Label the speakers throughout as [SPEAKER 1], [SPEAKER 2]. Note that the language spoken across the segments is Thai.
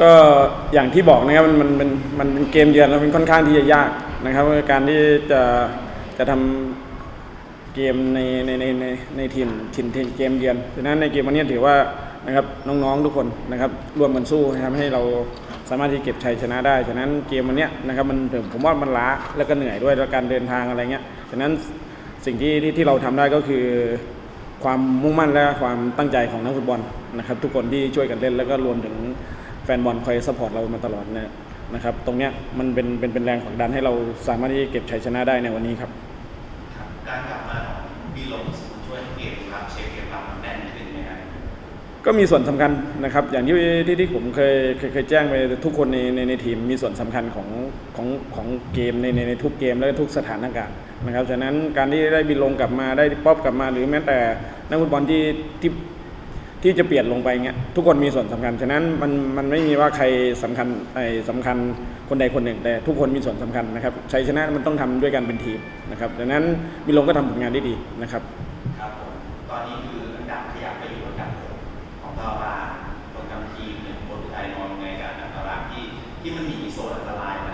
[SPEAKER 1] ก็อย่างที่บอกนะครับมันมันมันมันเป็นเกมเยือนแล้วมันค่อนข้างที่จะยากนะครับการที่จะจะทำเกมในในในในในทีมทีมทีมเกมเยือนฉะนั้นในเกมวันนี้ถือว่านะครับน้องๆทุกคนนะครับร่วมกันสู้ทำให้เราสามารถที่เก็บชัยชนะได้ฉะนั้นเกมวันนี้นะครับมันผมว่ามันล้าแล้วก็เหนื่อยด้วยแล้วการเดินทางอะไรเงี้ยฉะนั้นสิ่งที่ที่ที่เราทำได้ก็คือความมุ่งมั่นและความตั้งใจของนักฟุตบอลนะครับทุกคนที่ช่วยกันเล่นแล้วก็รวมถึง แฟนบอลคอยสปอร์ตเรามาตลอดเนี่ยนะครับตรงเนี้ยมันเป็นเป็นเป็นแรงผลักดันให้เราสามารถที่จะเก็บชัยชนะได้ในวันนี้ครับ
[SPEAKER 2] ครับการกลับมาของบีลงสูช่วยให้เกมรับเชฟเกมรับมันแน่นขึ้นไหมครับ
[SPEAKER 1] ก็มีส่วนสำคัญนะครับอย่างที่ที่ที่ผมเคยเคยเคยแจ้งไปทุกคนในในในทีมมีส่วนสำคัญของของของเกมในในในทุกเกมและทุกสถานการณ์นะครับฉะนั้นการที่ได้บินลงกลับมาได้ป๊อปกลับมา หรือแม้แต่นักฟุตบอลที่ที่ ที่จะเปลี่ยนลงไปเงี้ยทุกคนมีส่วนสำคัญฉะนั้นมันมันไม่มีว่าใครสำคัญไอ้สำคัญคนใดคนหนึ่ง แต่ทุกคนมีส่วนสำคัญนะครับชัยชนะมันต้องทำด้วยกันเป็นทีมนะครับดังนั้นบิลงก็ทำผลงานได้ดีนะครับ
[SPEAKER 2] ครับผมตอนนี้คืออันดับขยับไปอยู่อันดับของตารางโปรแกรมทีมเนี่ยค้ชไทยมองยังไงกับอันดับตารางที่ที่มันมีโซนอันตรายนวันใ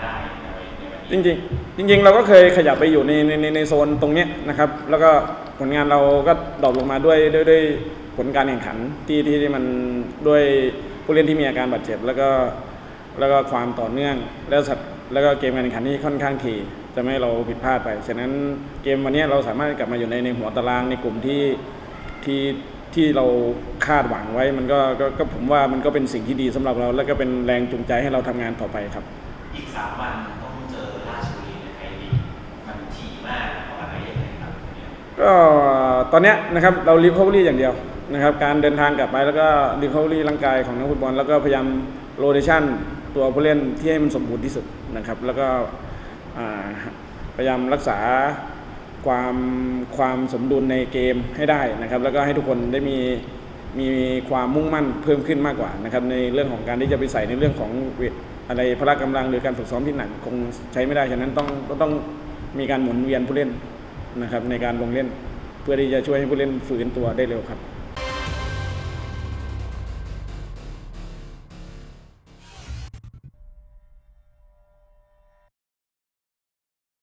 [SPEAKER 2] นวัน
[SPEAKER 1] จริงๆ จริง ๆ เราก็เคยขยับไปอยู่ในในในในโซนตรงเนี้ยนะครับ แล้วก็ผลงานเราก็ดรอปลงมาด้วยด้วยด้วยผลการแข่งขันที่ที่ที่มันด้วยผู้เล่นที่มีอาการบาดเจ็บ แล้วก็แล้วก็ความต่อเนื่อง แล้วสัตว์แล้วก็เกมการแข่งขันที่ค่อนข้างทีจะไม่เราผิดพลาดไป ฉะนั้นเกมวันนี้เราสามารถกลับมาอยู่ในในหัวตารางในกลุ่มที่ที่ที่เราคาดหวังไว้มันก็ก็ก็ผมว่ามันก็เป็นสิ่งที่ดีสำหรับเรา แล้วก็เป็นแรงจูงใจให้เราทำงานต่อไปครับ
[SPEAKER 2] อีกสามวัน ก็
[SPEAKER 1] ตอนเนี้ยนะครับเรารีคอ v รี่อย่างเดียวนะครับการเดินทางกลับไปแล้วก็รีคอ v รี่ร่างกายของนักฟุตบอลแล้วก็พยายามโรเ t ชันตัวผู้เล่นที่ให้มันสมบูรณ์ที่สุดนะครับ แล้วก็พยายามรักษาความความสมดุลในเกมให้ได้นะครับ แล้วก็ให้ทุกคนได้มีมีความมุ่งมั่นเพิ่มขึ้นมากกว่านะครับในเรื่องของการที่จะไปใส่ในเรื่องของอะไรพละกำลังหรือการฝึกซ้อมที่หนักคงใช้ไม่ได้ฉะนั้นต้องก็ต้องมีการหมุนเวียนผู้เล่น นะครับในการลงเล่น เพื่อที่จะช่วยให้ผู้เล่นฝืนตัวได้เร็วครับ